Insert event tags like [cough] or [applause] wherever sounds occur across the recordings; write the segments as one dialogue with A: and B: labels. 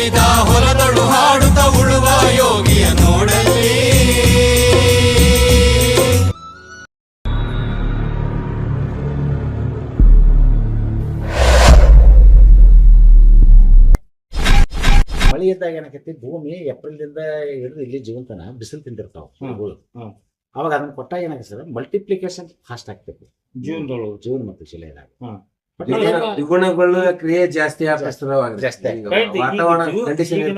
A: ಹಿಡಿದ ಹೊಲದಳು ಹಾಡುತ್ತ ಉಳುವ ಯೋಗಿಯ ನೋಡಲ್ಲಿ.
B: ಮಳಿ ಇದ್ದಾಗ ಏನಾಕೈತಿ ಭೂಮಿ ಏಪ್ರಿಲ್ದಿಂದ ಹಿಡಿದು ಇಲ್ಲಿ ಜೀವಂತನ ಬಿಸಿಲು ತಿಂದಿರ್ತಾವ
C: ಹೂಗಳು
B: ಅವಾಗ ಅದನ್ನ ಕೊಟ್ಟಾಗ ಏನಾಗುತ್ತೆ ಸರ್ ಮಲ್ಟಿಪ್ಲಿಕೇಶನ್ ಫಾಸ್ಟ್ ಆಗ್ತೈತಿ.
C: ಜೀವನದೊಳಗು.
B: ಜೀವನ ಮತ್ತು ಜುಲೈದಾಗ
D: ದ್ವಿಗುಣಗೊಳ್ಳುವ ಕ್ರಿಯೆ ಜಾಸ್ತಿ
B: ಜಾಸ್ತಿ.
D: ವಾತಾವರಣ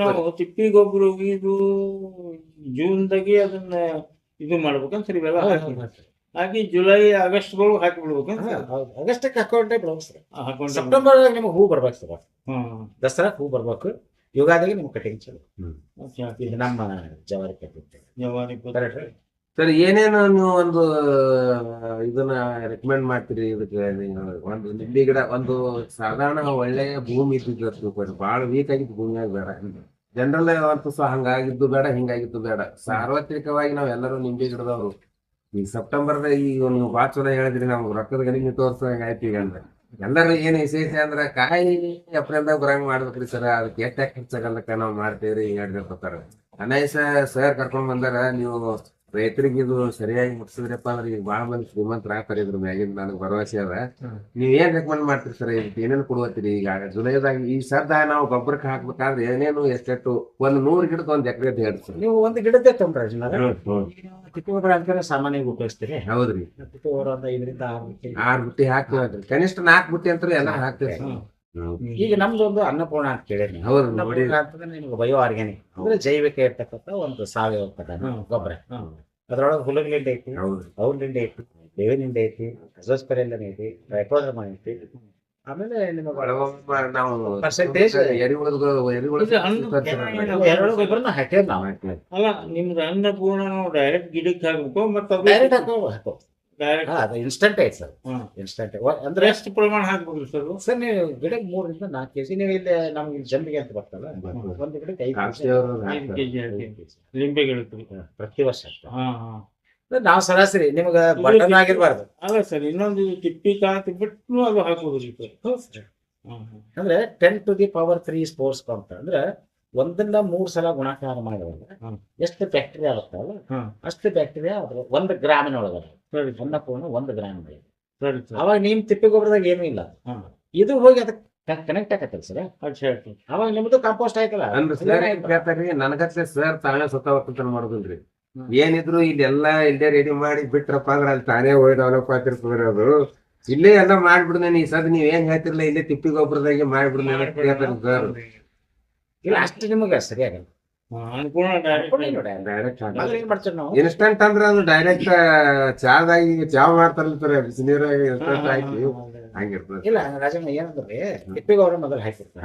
C: ನಾವು ತಿಪ್ಪಿ ಗೊಬ್ಬರ ಇದು ಜೂನ್ದಾಗೆ ಅದನ್ನ ಇದು ಮಾಡ್ಬೇಕಂತ ಸರಿ ಇವೆಲ್ಲ ಹಾಕಿ. ಜುಲೈ ಆಗಸ್ಟ್ಗಳು ಹಾಕಿ ಬಿಡ್ಬೇಕಂತ
B: ಆಗಸ್ಟ್ ಹಾಕೊಂಡ್ರೆ ಬಿಡ್ಬೇಕು ಸರ್.
C: ಹಾಕೊಂಡು
B: ಸೆಪ್ಟೆಂಬರ್ ನಿಮಗೆ ಹೂ ಬರ್ಬೇಕು ಸರ್.
C: ಹ್ಮ್
B: ದಸರಾ ಹೂ ಬರ್ಬೇಕು. ಯುಗಾದಿಗೆ ನಿಮ್ಗೆ ಕಟಿಂಗ್ ಚಲೋ. ನಮ್ಮ ಜವಾರಿ ಕಟ್ಟಿ
C: ಜವಾರಿ.
D: ಸರ್, ಏನೇನು ನೀವು ಒಂದು ಇದನ್ನ ರೆಕಮೆಂಡ್ ಮಾಡ್ತೀರಿ ಇದಕ್ಕೆ? ಒಂದು ನಿಂಬೆ ಗಿಡ, ಒಂದು ಸಾಧಾರಣ ಒಳ್ಳೆಯ ಭೂಮಿ ಇದ್ದಿದ್ದು ಬಹಳ ವೀಕ್ ಆಗಿತ್ತು ಭೂಮಿಯಾಗ ಬೇಡ. ಜನರಲ್ ಅಂತೂ ಸಹ ಹಂಗಾಗಿದ್ದು ಬೇಡ, ಹಿಂಗಾಗಿದ್ದು ಬೇಡ. ಸಾರ್ವತ್ರಿಕವಾಗಿ ನಾವೆಲ್ಲರೂ ನಿಂಬೆ ಗಿಡದವರು. ಈ ಸೆಪ್ಟೆಂಬರ್ ಈಗ ನೀವು ಭಾಳ ಹೇಳಿದ್ರಿ ನಾವು ರೊಕ್ಕದ ಗಣಿಗೆ ತೋರ್ಸಂಗ ಆಯ್ತು ಈಗ ಅಂದ್ರೆ. ಎಲ್ಲರೂ ಏನು ವಿಶೇಷ ಅಂದ್ರೆ ಕಾಯಿ ಎಪ್ರಿಲ್ದಾಗ ಬರಂಗ್ ಮಾಡ್ಬೇಕ್ರಿ ಸರ್. ಅದಕ್ಕೆ ಎಷ್ಟು ಖರ್ಚಾಗಲ್ಲಕ್ಕ ನಾವು ಮಾಡ್ತೇವ್ರಿ ಹಿಂಗ್ ಹೇಳ್ತಿರ್ತಾರ ಅನೈಸ ಸರ್ ಕರ್ಕೊಂಡ್ ಬಂದಾರ, ನೀವು ರೈತರಿಗೆ ಇದು ಸರಿಯಾಗಿ ಮುಟ್ಸಿದ್ರಪ್ಪ ಅಂದ್ರೆ ಈಗ ಬಾಳ ಮಂದಿ ಶ್ರೀಮಂತರ ಆಗ್ತಾರೆ ಇದ್ರ ಮ್ಯಾಗಿಂದ ನನಗೆ ಭರವಸೆ ಅದ. ನೀವ್ ಏನ್ ರೆಕಮೆಂಡ್ ಮಾಡ್ತೀರಿ ಸರ್ ಏನೇನು ಕೊಡುವತ್ತೀರಿ ಈಗ? ಜುಲೈದಾಗ ಈ ಸದ್ದ ನಾವು ಗೊಬ್ಬರಕ್ಕೆ ಹಾಕ್ಬೇಕಾದ್ರೆ ಏನೇನು ಎಷ್ಟೆಷ್ಟು? ಒಂದ್ ನೂರ್ ಗಿಡದ ಒಂದ್ ಎಕರೆ ಹೇಳಿ ಸರ್.
B: ನೀವು ಒಂದು ಗಿಡದ್ದೇ ಸಾಮಾನ್ಯ ಅಂತಾನೆ ಸಾಮಾನ್ಯವಾಗಿ ಉಪಯೋಗಿಸ್ತೀರಿ.
D: ಹೌದ್ರಿ.
B: ತಿಪ್ಪಿ ಗೊಬ್ಬರ ಒಂದು ಐದರಿಂದ ಆರು
D: ಬುಟ್ಟಿ. ಹಾಕ್ತೀವಿ ಕನಿಷ್ಠ ನಾಲ್ಕು ಬುಟ್ಟಿ ಅಂತ ಎಲ್ಲ ಹಾಕ್ತೀವಿ.
B: ಈಗ ನಮ್ದು ಒಂದು ಅನ್ನಪೂರ್ಣ ಅಂತ ಕೇಳಿದ್ನಿ ನೀವು.
D: ಹೌದು, ನೋಡಿ.
B: ಅಂತಂದ್ರೆ ನಿಮ್ಗೆ ಬಯೋ ಆರ್ಗ್ಯಾನಿಕ್ ಅಂದ್ರೆ ಜೈವಿಕ ಇರ್ತಕ್ಕಂಥ ಒಂದು ಸಾವಯವ ಪದಾರ್ಥ. ಗೊಬ್ಬರ. ಅದ್ರೊಳಗೆ ಹುಲಗಿಂಡಿ ಐತಿ ಅವ್ರಿಂದ ಐತಿ ಬೇವಿನಿಂದ ಐತಿ ಅಜೋಸ್ಪೆರೆಲ್ಲನ್ ಐತಿ ಟ್ರೈಕೋದ್ರಮ ಐತಿ. ಆಮೇಲೆ ನಿಮಗೆ
D: ನಾವು ಎರಿಹುಳ
B: ಗೊಬ್ಬರನ ಹಾಕ್ಯಾರ ನಾವು.
C: ಅಲ್ಲ ನಿಮ್ದು ಅನ್ನಪೂರ್ಣ ನಾವು ಡೈರೆಕ್ಟ್ ಗಿಡಕ್ಕೆ ಹಾಕ್ಬೇಕು ಮತ್ತೆ
B: ಡೈರೆಕ್ಟ್ ಹಾಕೋ ಹಾಕೋ ಹಾ, ಅದು ಇನ್ಸ್ಟಂಟ್ ಐತಿ ಸರ್. ಇನ್ಸ್ಟಂಟ್ ಅಂದ್ರೆ
C: ಎಷ್ಟು ಪ್ರಮಾಣ ಹಾಕ್ಬೇಕು ಸರ್
B: ಸರ್ ನೀವು ಗಿಡಕ್ಕೆ ಮೂರರಿಂದ ನಾಲ್ಕು ಕೆಜಿ ನೀವು ಇಲ್ಲಿ ನಮ್ಗೆ ಜಂಬಿಗೆ ಅಂತ ಬರ್ತಲ್ಲ ಒಂದು ಗಿಡಕ್ಕೆ ಐದು ಕೆಜಿ.
C: ಲಿಂಬೆ
B: ಪ್ರತಿ ವರ್ಷ ನಾವ್ ಸರಾಸರಿ ನಿಮ್ಗೆ ಬಟನ್ ಆಗಿರ್ಬಾರ್ದು.
C: ಅಲ್ಲ ಸರ್ ಇನ್ನೊಂದು ತಿಪ್ಪಿ ಕಾತಿ ಬಿಟ್ಟು ಅದು ಹಾಕೋದ್ರಿ ಸರ್.
B: ಅಂದ್ರೆ ten to the power three sports ಅಂತ ಅಂದ್ರೆ ಒಂದನ್ನ ಮೂರ್ ಸಲ ಗುಣಾಕಾರ ಮಾಡಿದ್ರೆ. ಎಷ್ಟು ಬ್ಯಾಕ್ಟೀರಿಯಾ ಆಗುತ್ತಲ್ಲ
C: ಹ್ಮ್.
B: ಅಷ್ಟು ಬ್ಯಾಕ್ಟೀರಿಯಾ ಅದ್ರ ಒಂದು ಗ್ರಾಮಿನ
C: ಸರಿ ಸರ್
B: ಅನ್ನಪೂರ್ಣ ಒಂದು ಗ್ರಾಮ್
C: ಸರಿ ಸರ್.
B: ಅವಾಗ ನಿಮ್ ತಿಪ್ಪಿ ಗೊಬ್ಬರದಾಗ ಏನೂ ಇಲ್ಲ. ಇದು ಹೋಗಿ ಅದಕ್ಕೆ ಕನೆಕ್ಟ್ ಆಗತ್ತಲ್ಲ ಸರ್?
C: ಅಚ್ಚಾ
B: ಅವಾಗ ನಿಮ್ದು ಕಾಂಪೋಸ್ಟ್ ಆಯ್ತಲ್ಲ?
D: ಅಂದ್ರೆ ಸರ್ ಏನ್ ಕೇಳ್ತಾರ್ರಿ ನನಗತ್ಲೆ ಸರ್ ತಾನೇ ಸ್ವತಃ ಒಕ್ಕಲ್ತನ ಮಾಡುದಿಲ್ರಿ
C: ಹ್ಮ್.
D: ಏನಿದ್ರು ಇಲ್ಲೆಲ್ಲ ಇಲ್ಲೇ ರೆಡಿ ಮಾಡಿ ಬಿಟ್ರಪ್ಪ ಅಂದ್ರೆ ಅಲ್ಲಿ ತಾನೇ ಹೋಗಿ ಡೆವಲಪ್ ಆಗ್ತಿರ್ತದ್ರಿ ಅದು. ಇಲ್ಲೇ ಎಲ್ಲ ಮಾಡ್ಬಿಡ್ದೇನೆ ಈ ಸದ್ ನೀವ್ ಏನ್ ಹೇಳ್ತಿರ್ಲಿಲ್ಲ ಇಲ್ಲೇ ತಿಪ್ಪಿ ಗೊಬ್ಬರದಾಗೆ ಮಾಡ್ಬಿಡ್ದೇನೆ ಅಂತ ಕೇಳ್ತಾರ ಸರ್
B: ಇಲ್ಲ ಅಷ್ಟು ನಿಮಗೆ ಸರಿಯಾಗಲ್ಲ.
C: ಅನುಪೂರ್ಣ
D: ಇನ್ಸ್ಟಂಟ್ ಅಂದ್ರೆ ಅದು ಡೈರೆಕ್ಟ್ ಚಾದಾಗಿ ಈಗ ಚಾ ಮಾಡ್ತಾರಲ್ಲ ಸರ್ ಬಿಸಿನೀರಾಗ ಇನ್ಸ್ಟಂಟ್ ಹಾಕಿ ಹಂಗಿರ್ತದೆ
B: ಇಲ್ಲ ರಾಜಣ್ಣ ಏನಂದ್ರೆ ತಿಪ್ಪಿ ಗೊಬ್ಬರ ಮೊದಲು ಹಾಕಿರ್ತಾರೆ.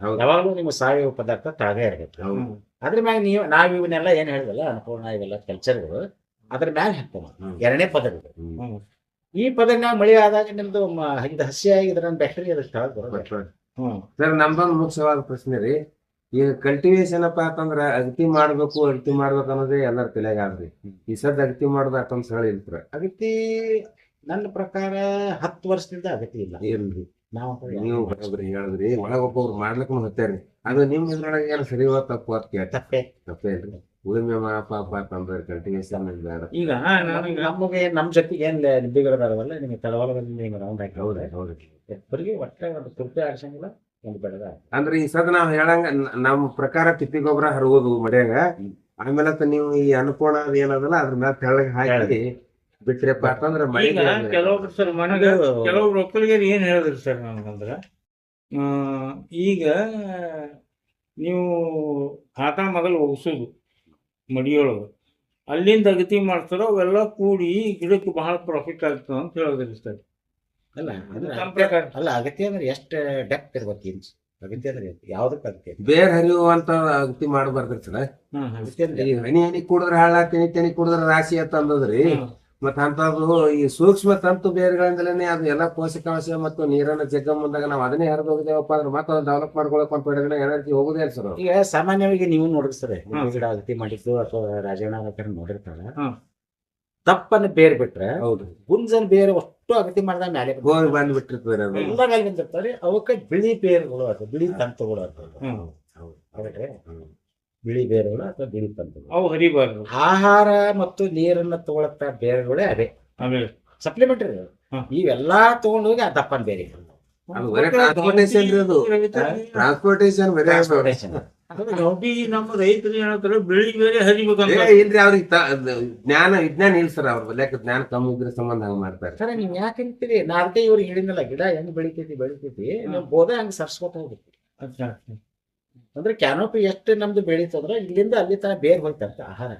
D: ಹೌದು.
B: ಯಾವಾಗಲೂ ನಿಮ್ಮ ಸಾವಯವ ಪದಾರ್ಥ ತಾಗೇ ಇರುತ್ತೆ
D: ಹೌದು.
B: ಅದ್ರ ಮ್ಯಾಗ ನೀವು ನಾವ್ ಇವನ್ನೆಲ್ಲ ಏನ್ ಹೇಳಿದಲ್ಲ ಅನ್ನಪೂರ್ಣ ಇವೆಲ್ಲ ಕಲ್ಚರ್ಗಳು ಅದ್ರ ಮ್ಯಾಗ ಹಾಕ್ತೇವೆ ಎರಡನೇ ಪದ
D: ಹ್ಮ್.
B: ಈ ಪದವಿನಾಗ ಮಳೆ ಆದಾಗ ನಿಮ್ದು ಮ- ಇದು ಹಸಿಯಾಗಿ ಇದ್ರ ಬ್ಯಾಕ್ಟೀರಿಯಾ
C: ಹ್ಮ್.
D: ಸರ್ ನಮ್ದೊಂದು ಮುಖ್ಯವಾದ ಪ್ರಶ್ನೆ ರೀ. ಈಗ ಕಲ್ಟಿವೇಶನ್ ಅಪ್ಪ ಅಂತಂದ್ರ ಅಗತಿ ಮಾಡ್ಬೇಕು ಅಗತಿ ಮಾಡ್ಬೇಕು ಅನ್ನೋದೇ ಎಲ್ಲರ ತಲೆಯಾಗ ಆದ್ರಿ. ಈ ಸದ್ ಅಗತಿ ಮಾಡೋದು ಅಷ್ಟೊಂದ್ ಸರಳ ಇಲ್ತ್ರ.
B: ಅಗತಿ ನನ್ನ ಪ್ರಕಾರ ಹತ್ತು ವರ್ಷದಿಂದ ಅಗತಿ ಇಲ್ಲ.
D: ಇಲ್ರಿ.
B: ನಾವು
D: ನೀವು ಬರೋಬ್ರಿ ಹೇಳಿದ್ರಿ. ಒಳಗ ಒಬ್ಬೊಬ್ರು ಮಾಡ್ಲಿಕ್ಕೂ ಹತ್ತಾರಿ ಅದು ನಿಮ್ ಇದ್ರೊಳಗೆ ಏನು ಸರಿ ತಪ್ಪು ಅಂತ ಕೇಳ್ತ
B: ತಪ್ಪೆ.
D: ತಪ್ಪೇ ಇಲ್ರಿ. ಉಳಿಮೆ ಮಾಡಪ್ಪ ಅಪ್ಪ ಅಂತಂದ್ರೆ ಕಲ್ಟಿವೇಶನ್ ಬೇಡ.
C: ಈಗ
B: ನಮಗೆ ನಮ್ಮ ಜೊತೆಗೆ ಏನ್ ನಿಂಬಿಗಳದಾರವಲ್ಲ ನಿಮಗೆ ತಳವಾಲದಲ್ಲಿ ನಿಮ್ಗೆ ರೌಂಡ್ ಹಾಕಿ
D: ಹೌದಾ
B: ಹೌದು ಒಟ್ಟೆ ಒಂದು ತುರ್ಪಿ ಆಡ್ಸಂಗಿಲ್ಲ.
D: ಅಂದ್ರೆ ಈ ಸದ್ ನಾವ್ ಹೇಳಂಗ ನಮ್ ಪ್ರಕಾರ ತಿಪ್ಪಿ ಗೊಬ್ಬರ ಹರಗೋದು ಮಡ್ಯಾಗ. ಆಮೇಲೆ ನೀವು ಈ ಅನ್ನಪೂರ್ಣ ಅದ್ ಏನದಲ್ಲ ಅದ್ರ ಮ್ಯಾಲ ತೆಳ್ಳಗ ಹಾಕಿ ಬಿಟ್ರಪ್ಪ ಅಂತಂದ್ರ ಮಳೆ
C: ಈಗ ಕೆಲವೊಬ್ರು ಸರ್ ಮನೆಗೆ ಕೆಲವೊಬ್ರು ಒಕ್ಕಲಿಗರು ಏನ್ ಹೇಳಿದ್ರು ಸರ್ ನನಗಂದ್ರ ಆ, ಈಗ ನೀವು ಖಾತಾ ಮೊದಲು ಒಗಿಸೋದು ಮಡಿಯೊಳಗ. ಅಲ್ಲಿಂದ ಅಗತಿ ಮಾಡ್ತಾರೋ ಅವೆಲ್ಲ ಕೂಡಿ ಗಿಡಕ್ಕೆ ಬಹಳ ಪ್ರಾಫಿಟ್ ಆಗ್ತದೆ ಅಂತ ಹೇಳಿದ್ರಿ ಸರ್.
B: ಅಲ್ಲ ಅಲ್ಲ ಅಗತ್ಯ ಅಂದ್ರೆ ಎಷ್ಟು ಡೆಪ್ತ್ ಇರ್ಬೇಕು ಇಂಚ್ ಅಗತ್ಯ ಅಂದ್ರೆ ಯಾವ್ದಕ್ಕೆ ಅಗತ್ಯ?
D: ಬೇರ್ ಹರಿಯುವಂತ ಅಗತಿ ಮಾಡಬಾರ್ದ್ರಿ ಸರ್. ಈ ಹನಿ ಹನಿ ಕುಡಿದ್ರೆ ಹಳ್ಳ ತೆನಿ ತೆನಿ ಕುಡಿದ್ರ ರಾಶಿ ಅಂತ ಅಂದದ್ರಿ. ಮತ್ತ ಅಂತದ್ದು ಈ ಸೂಕ್ಷ್ಮ ತಂತು ಬೇರೆಗಳಿಂದಲೇ ಅದು ಎಲ್ಲ ಪೋಷಕಾಂಶ ಮತ್ತು ನೀರನ್ನ ಜಗ್ಗ ಮುಂದಾಗ ನಾವು ಅದನ್ನೇ ಹರಿದು ಹೋಗಿದ್ದೇವಪ್ಪ ಅಂದ್ರೆ ಮತ್ತೆ ಅದನ್ನ ಡೆವಲಪ್ ಮಾಡ್ಕೊಳಕ್ ಒಂದು ಎನರ್ಜಿ ಹೋಗುದೇ ಸರ್
B: ಈಗ ಸಾಮಾನ್ಯವಾಗಿ ನೀವು ನೋಡಿರ್ತಾರೆ
C: ಹ್ಮ್.
B: ಗಿಡ ಅಗತಿ ಮಾಡಿದ್ದು ಅಥವಾ ರಾಜಣ್ಣ ನೋಡಿರ್ತಾರೆ. ತಪ್ಪನ್ನ ಬೇರ್ ಬಿಟ್ರೆ
D: ಹೌದು.
B: ಗುಂಜನ್ ಬೇರೆ ಅಷ್ಟು ಅಗತಿ ಮಾಡಿದಾಗ ಮೇಲೆ
D: ಗೋವಿ ಬಂದ್ ಬಿಟ್ಟಿರ್ತದೆ ಅದು
B: ಎಲ್ಲ ಮೇಲೆ ಬಂದಿರ್ತಾರೆ ಅವಕ್ಕೆ ಬಿಳಿ ಬೇರುಗಳು ಅಥವಾ ಬಿಳಿ ತಂತುಗಳು ಅಂತ ಬಿಳಿ ಬೇರುಗಳು ಅಥವಾ ಬಿಳಿ ತಂತುಗಳು.
C: ಅವು ಹರಿಬಾರ್ದು.
B: ಆಹಾರ ಮತ್ತು ನೀರನ್ನ ತಗೊಳತ್ತ ಬೇರುಗಳೇ ಅದೇ
C: ಸಪ್ಲಿಮೆಂಟ್
B: ಸಪ್ಲಿಮೆಂಟರಿ. ಇವೆಲ್ಲಾ ತಗೊಂಡು ಹೋಗಿ ಆ ದಪ್ಪನ ಬೇರೆ
D: ಟ್ರಾನ್ಸ್ಪೋರ್ಟೇಶನ್.
C: ಟ್ರಾನ್ಸ್ಪೋರ್ಟೇಶನ್ ನಮ್ಮ ರೈತರು ಏನಂತಾರೆ ಬೆಳಿ ಬೇರೆ ಹರಿಬೇಕಂತ
D: ಇಲ್ರಿ ಅವ್ರಿಗೆ ಜ್ಞಾನ ವಿಜ್ಞಾನ ಇಲ್ಲ ಸರ್ ಅವ್ರ ಬಲ್ಯಾಕ ಜ್ಞಾನ ಕಮ್ಮಿ ಇದ್ರೆ ಸಂಬಂಧ ಹಂಗ ಮಾಡ್ತಾರೆ.
B: ಸರ್ ನೀವ್ ಯಾಕೆ ಅಂತೀರಿ? ನಾ ಅದಕ್ಕೆ ಇವ್ರಿಗೆ ಹೇಳಿದ್ನಲ್ಲ ಗಿಡ ಹೆಂಗ್ ಬೆಳಿತೈತಿ ಬೆಳಿತೈತಿ. ನಾವು ಬೋಧ ಹಂಗ ಸರ್ಸ್ಕೊತ ಹೋಗ್ಬೇಕು ಅಂದ್ರೆ ಕ್ಯಾನೋಪಿ ಎಷ್ಟು ನಮ್ದು ಬೆಳೀತಂದ್ರ ಇಲ್ಲಿಂದ ಅಲ್ಲಿ ತನಕ ಬೇರ್ ಹೋಯ್ತಂತ ಆಹಾರ.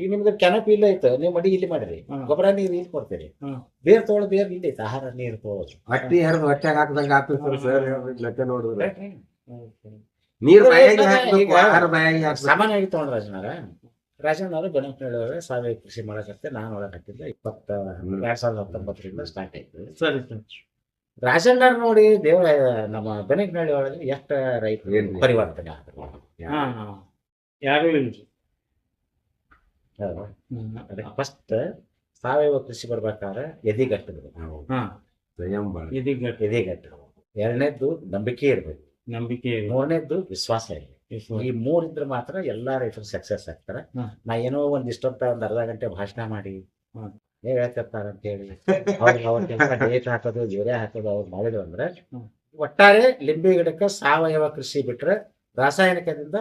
B: ಈಗ ನಿಮ್ದು ಕ್ಯಾನೋಪಿ ಇಲ್ಲ ಐತ ನೀವು ಮಡಿ ಇಲ್ಲಿ ಮಾಡ್ರಿ. ಗೊಬ್ಬರ ನೀರು ಇಲ್ಲಿ ಕೊಡ್ತೀರಿ. ಬೇರ್ ತೊಗೊಳ ಬೇರ್ ಇಲ್ಲಿ ಐತೆ ಆಹಾರ ನೀರು ತೊಗೊಳೋದು
D: ಹಟ್ಟಿ ಹರಿದು ಹೊಟ್ಟೆಗೆ ಹಾಕ್ದಂಗ ಆಗ್ತದೆ ಸರ್ ಲೆಕ್ಕ ನೋಡಿದ್ರೆ. ನೀರ್ ಬಾಯಾಗಿ
B: ಈಗ-
D: ಹಾಕ್ಬೇಕು
B: ಈಗ
D: ಆಹಾರ ಬಾಯಾಗಿ ಹಾಕ್ಬೇಕು.
B: ಸಾಮಾನ್ಯವಾಗಿ ತಗೊಂಡ್ ರಾಜನಾರ ರಾಜನವರು ಬೆನಕನಹಳ್ಳಿ ಸಾವಯವ ಕೃಷಿ ಮಾಡಕತ್ತೆ ನಾನು ಒಳಗತ್ತಿದ್ದ ಇಪ್ಪತ್ತ ಎರಡ್ ಸಾವಿರದ ಹತ್ತೊಂಬತ್ತರಿಂದ ಸ್ಟಾರ್ಟ್ ಆಯ್ತು.
C: ಸರಿ
B: ರಾಜಣ್ಣರ್ ನೋಡಿ ದೇವ ನಮ್ಮ ಬೆನಕನಹಳ್ಳಿ ಒಳಗೆ ಎಷ್ಟು ರೈತರು? ಪರಿವರ್ತನೆ ಆದ್ರು.
C: ಹಾ. ಹಾ. ಯಾರು
B: ಫಸ್ಟ್ ಸಾವಯವ ಕೃಷಿ ಬರ್ಬೇಕಾದ್ರೆ ಎದಿಗಟ್ಟಬೇಕು
C: ಇದೀಗ
B: ಎದಿಗಟ್ಟು ಎರಡನೇದ್ದು ನಂಬಿಕೆ ಇರ್ಬೇಕು.
C: ನಂಬಿಕೆ.
B: ಮೂರನೇದ್ದು ವಿಶ್ವಾಸ
C: ಇದೆ.
B: ಈ ಮೂರಿದ್ರೆ ಮಾತ್ರ ಎಲ್ಲಾ ರೈತರು ಸಕ್ಸಸ್ ಆಗ್ತಾರೆ. ನಾ ಏನೋ ಒಂದ್ ಇಷ್ಟೊತ್ತ ಒಂದ್ ಅರ್ಧ ಗಂಟೆ ಭಾಷಣ ಮಾಡಿ. ಏನ್ ಹೇಳ್ತಿರ್ತಾರ ಅಂತ ಹೇಳಿ ಅವ್ರಿಗೆ ಅವ್ರ ಡೇಟ್ [laughs] ಹಾಕೋದು ಯೂರಿಯಾ ಹಾಕೋದು ಅವ್ರು ಮಾಡಿದ್ರು ಅಂದ್ರೆ ಒಟ್ಟಾರೆ ಲಿಂಬೆ ಗಿಡಕ್ಕೆ ಸಾವಯವ ಕೃಷಿ ಬಿಟ್ರೆ ರಾಸಾಯನಿಕದಿಂದ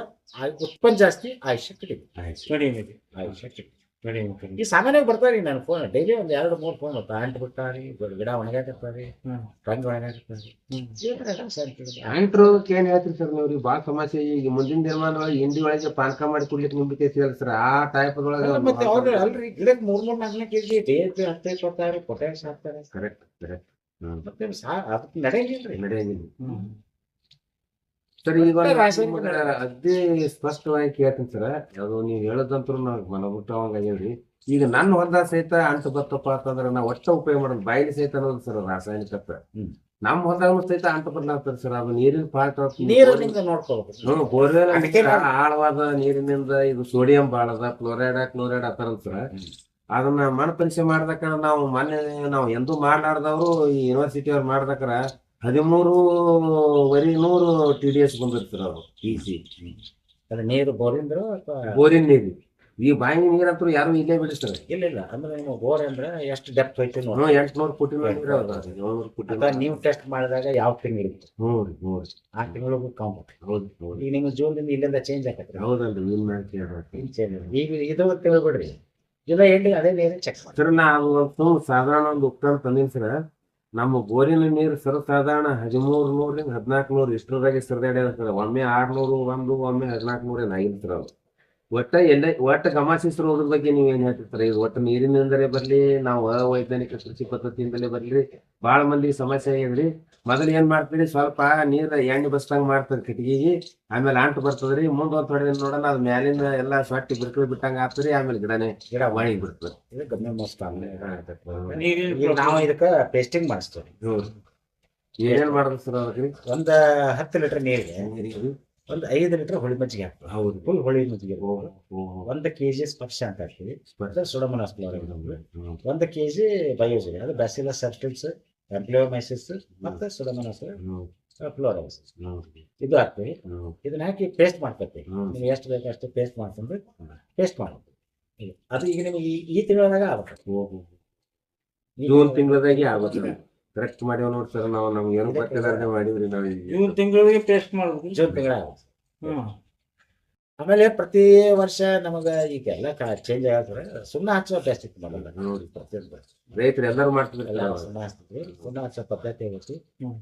B: ಉತ್ಪನ್ನ ಜಾಸ್ತಿ ಆಯುಷ್ಯ ಕಡಿಮೆ
C: ಕಡಿಮೆ ಇದೆ.
B: ಆಯುಷ್ಯ ಕಡಿಮೆ ಈ ಸಾಮಾನ್ಯವಾಗಿ ಬರ್ತಾರೆ ನನ್ನ ಫೋನ್ ಡೈಲಿ ಒಂದ್ ಎರಡು ಮೂರು ಫೋನ್ ಪ್ಯಾಂಟ್ ಅಂಟ್ ಬಿಟ್ಟಾರಿ ಗಿಡ ಒಣಗಾಕಿರ್ತಾರೆ
C: ಹ್ಮ್.
B: ರಂಗ್ ಒಣಗಾಕಿರ್ತಾರೆ
C: ಹ್ಮ್.
D: ಆಂಟ್ರು ಏನ್ ಹೇಳ್ತೀರಿ ಸರ್ ನೀವು? ಬಾಳ ಸಮಸ್ಯೆ ಈಗ ಮುಂದಿನ ದಿನಮಾನ ಒಳಗೆ ಹಿಂದಿ ಒಳಗೆ ಪಾನಕ ಮಾಡಿ ಕುಡ್ಲಿಕ್ಕೆ ನಿಂಬಿಕೆ ಸರ್ ಆ ಟೈಪ್
B: ಒಳಗೆ ಮತ್ತೆ ಅವ್ರು ಅಲ್ರಿ ಗಿಡಕ್ಕೆ ಮೂರ್ ಮೂರ್ ನಾಲ್ಕು ಕೆಜಿ ಡಿ ಹತ್ತೈದು ಕೊಡ್ತಾರೆ ಪೊಟ್ಯಾಶ್ ಹಾಕ್ತಾರೆ.
D: ಕರೆಕ್ಟ್ ಕರೆಕ್ಟ್
B: ಮತ್ತೆ ಸಾ ಅದಕ್ಕೆ ನಡೆಯಂಗಿಲ್ರಿ.
D: ನಡೆಯಂಗಿಲ್ಲ.
C: ಹ್ಮ್.
D: ಸರ್ ಈಗ ಅದೇ ಸ್ಪಷ್ಟವಾಗಿ ಕೇಳ್ತೀನಿ ಸರ್. ಅದು ನೀವು ಹೇಳೋದಂತೂ ನನಗೆ ಮನಬಿಟ್ಟವಂಗ ಆಗ್ಯಾವ್ರಿ ಈಗ ನನ್ನ ಹೊಲದ ಸಹಿತ ಅಂಟು ಬತ್ತಪ್ಪ ಅಂತಂದ್ರೆ ನಾವು ಒಟ್ಟ ಉಪಯೋಗ ಮಾಡೋದು ಬಾಯಿಲಿ ಸಹಿತ ಅನ್ನೋದು ಸರ್ ರಾಸಾಯನಿಕ. ನಮ್ಮ ಹೊಲದಾಗ ಸಹಿತ ಅಂಟು ಬದಲಾಗ್ತದೆ ಸರ್ ಅದು ನೀರಿನ ಪಾಟ್
B: ನೀರಿನಿಂದ ನೋಡ್ಕೋಬೇಕು
D: ಹ್ಮ್ ಬೋರ್ವೆಲ್ ಆಳವಾದ ನೀರಿನಿಂದ ಇದು ಸೋಡಿಯಂ ಬಾಳದ ಕ್ಲೋರೈಡ್ ಕ್ಲೋರೈಡ್ ಆ ಥರದ್ ಸರ್. ಅದನ್ನ ಮಣ್ಣು ಪರೀಕ್ಷೆ ಮಾಡ್ದಕ್ಕ ನಾವು ಮೊನ್ನೆ ನಾವು ಎಂದೂ ಮಾಡ್ಲಾರ್ದವ್ರು ಈ ಯೂನಿವರ್ಸಿಟಿ ಅವ್ರು ಮಾಡ್ದಕ್ರ ಹದಿಮೂರು ವರಿ ನೂರು ಟಿ ಡಿ ಎಸ್ ಬಂದಿರ್ತಾರ ಅವ್ರು ಸಿ
B: ಅಂದ್ರೆ ನೀರು ಬೋರಿಂದ ಅಥವಾ?
D: ಬೋರಿನ ನೀರು. ಈ ಬಾಯಿ ನೀರಂತೂ ಯಾರು ಇಲ್ಲೇ ಬಿಡಿಸ್ತಾರೆ.
B: ಇಲ್ಲ ಇಲ್ಲ. ಅಂದ್ರೆ ನಿಮ್ಮ ಬೋರ್ ಅಂದ್ರೆ ಎಷ್ಟು ಡೆಪ್ತ್ ಹೋಯ್ತು ನೋಡಿ.
D: ಎಂಟ್ನೂರು ಅದ. ಏಳ್ನೂರು
B: ನೀವು ಟೆಸ್ಟ್ ಮಾಡಿದಾಗ ಯಾವ ತಿಂಗಳು ಇರುತ್ತೆ?
D: ಹ್ಞೂ ರೀ ಹ್ಞೂ ರೀ
B: ಆ ತಿಂಗಳಿಗೂ ಕೌಂಟ್
D: ಹೌದು ಹೌದು.
B: ಈಗ ನಿಮ್ಮ ಜೂನ್ದಿಂದ ಇಲ್ಲಿಂದ ಚೇಂಜ್ ಆಗತ್ತೆ
D: ಹೌದಲ್ರಿ ಇನ್ ಮಾಡ್ತೀವಿ
B: ಚೇಂಜ್ ಈಗ ಇದು ತಿಂಗಳು ಬಿಡ್ರಿ ಜುಲೈ ಎಂಡಿಗೆ ಅದೇ ನೀರು ಚೆಕ್ ಮಾಡಿ
D: ಸರ್ ನಾ ಒಂದು ಸುಮ್ ಸಾಧಾರಣ ಒಂದು ಉಪಕರಣ ತಂದೀನಿ ಸರ್. ನಮ್ಮ ಬೋರಿನ ನೀರು ಸರ್ ಸಾಧಾರಣ ಹದಿಮೂರು ನೂರಿಂದ ಹದಿನಾಲ್ಕು ನೂರು ಇಷ್ಟರದಾಗೆ ಸರಿದಾಡ್ಯದ ಸರ್ ಒಮ್ಮೆ ಆರ್ನೂರು, ಒಂದು, ಒಮ್ಮೆ ಹದಿನಾಲ್ಕು ನೂರ ಏನಾಗಿಲ್ಲ ಸರ್ ಅದು. ಒಟ್ಟ ಎಲ್ಲ ಒಟ್ಟ ಗಮನಿಸಿರೋ ಅದ್ರ ಬಗ್ಗೆ ನೀವು ಏನು ಹೇಳ್ತಿರ್ತಾರೆ? ಇದು ಒಟ್ಟು ನೀರಿನಿಂದಲೇ ಬರ್ಲಿ, ನಾವು ಅವೈಜ್ಞಾನಿಕ ಕೃಷಿ ಪದ್ಧತಿಯಿಂದಲೇ ಬರ್ಲಿ ಭಾಳ ಮಂದಿ ಸಮಸ್ಯೆ ಆಗ್ಯದ್ರಿ ಮೊದಲು ಏನ್ ಮಾಡ್ತೀರಿ? ಸ್ವಲ್ಪ ನೀರ್ ಎಣ್ಣೆ ಬಸ್ದಂಗ್ ಮಾಡ್ತಾರೆ ಕಿಟಕಿಗೆ. ಆಮೇಲೆ ಅಂಟು ಬರ್ತದ್ರಿ. ಮುಂದ್ ಒಂದ್ ದಿನ ನೋಡೋಣ. ಅದ್ ಮ್ಯಾಲಿನ ಎಲ್ಲಾ ಸೊಟ್ಟಿ ಬಿರ್ಕಳಿ ಬಿಟ್ಟಂಗ ಆಗ್ತದ್ರಿ ಆಮೇಲೆ ಗಿಡನೇ
B: ಗಿಡ
D: ಒಣಗಿ ಬಿಡ್ತದೆ
B: ಗಮ್ಯ ಮಸ್ತ್ ನಾವು ಇದಕ್ಕೆ ಪೇಸ್ಟಿಂಗ್ ಮಾಡಿಸ್ತೀವಿ.
D: ಏನೇನ್ ಮಾಡೋದು ಸರ್ ಅದಕ್ಕೆ
B: ಒಂದ್ ಹತ್ತು ಲೀಟರ್ ನೀರಿಗೆ ಒಂದ್ ಐದು ಲೀಟರ್ ಹುಳಿ ಮಜ್ಜಿಗೆ ಹಾಕ್ತೀವಿ.
D: ಹೌದು.
B: ಫುಲ್ ಹೊಳಿ ಮಜ್ಜಿಗೆ ಒಂದು ಕೆಜಿ ಸ್ಪರ್ಶ ಅಂತ ಹಾಕ್ತೀವಿ.
D: ಹ್ಮ್.
B: ಒಂದು ಕೆಜಿ ಬಯೋಜಿನ್ ಅದು ಬ್ಯಾಸಿಲಸ್ ಸಬ್ಸ್ಟೆನ್ಸ್ ಎಂಪ್ಲಿಯೋಮೈಸಿಸ್ ಮತ್ತೆ
D: ಸುಧಮನಸ್.
B: ಫ್ಲೋರೈಸಿಸ್. ಇದು ಹಾಕ್ತೀವಿ. ಇದನ್ನ ಹಾಕಿ ಪೇಸ್ಟ್ ಮಾಡ್ಕೊತೀವಿ
D: ನಿಮ್ಗೆ
B: ನೀವು ಎಷ್ಟು ಬೇಕು ಅಷ್ಟು ಪೇಸ್ಟ್ ಮಾಡ್ಕೊಂಡು ಪೇಸ್ಟ್ ಮಾಡೋದು ಇದು. ಅದು ಈಗ ನಿಮ್ಗೆ ಈ- ಈ ತಿಂಗಳದಾಗ ಆಗುತ್ತೆ.
D: ಜೂನ್ ತಿಂಗಳದಾಗೆ ಆಗುತ್ತೆ. ಕರೆಕ್ಟ್ ಮಾಡಿ ನೋಡಿ ಸರ್ ನಾವು ನಮ್ಗೆ ಏನು ಮಾಡಿದ್ರಿ ನಾವು.
C: ಜೂನ್ ತಿಂಗಳಿಗೆ ಪೇಸ್ಟ್ ಮಾಡ್ಬೇಕು.
B: ಜೂನ್ ತಿಂಗಳ ಆಗುತ್ತೆ
C: ಹ್ಮ್.
B: ಆಮೇಲೆ ಪ್ರತಿ ವರ್ಷ ನಮಗ ಈಗೆಲ್ಲ ಚೇಂಜ್ ಆದ್ರೆ ಸುಣ್ಣ ಹಚ್ಚೋ ಟೆಸ್ಟ್ ಇತ್ತು ಮೊದಲ.
D: ರೈತರು ಎಲ್ಲರೂ ಮಾಡ್ತಿದ್ರು
B: ಎಲ್ಲ ಸುಣ್ಣ ಹಚ್ತಿದ್ವಿ ಸುಣ್ಣ ಹಚ್ಚೋ ಪದ್ಧತಿ ಆಗೈತಿ.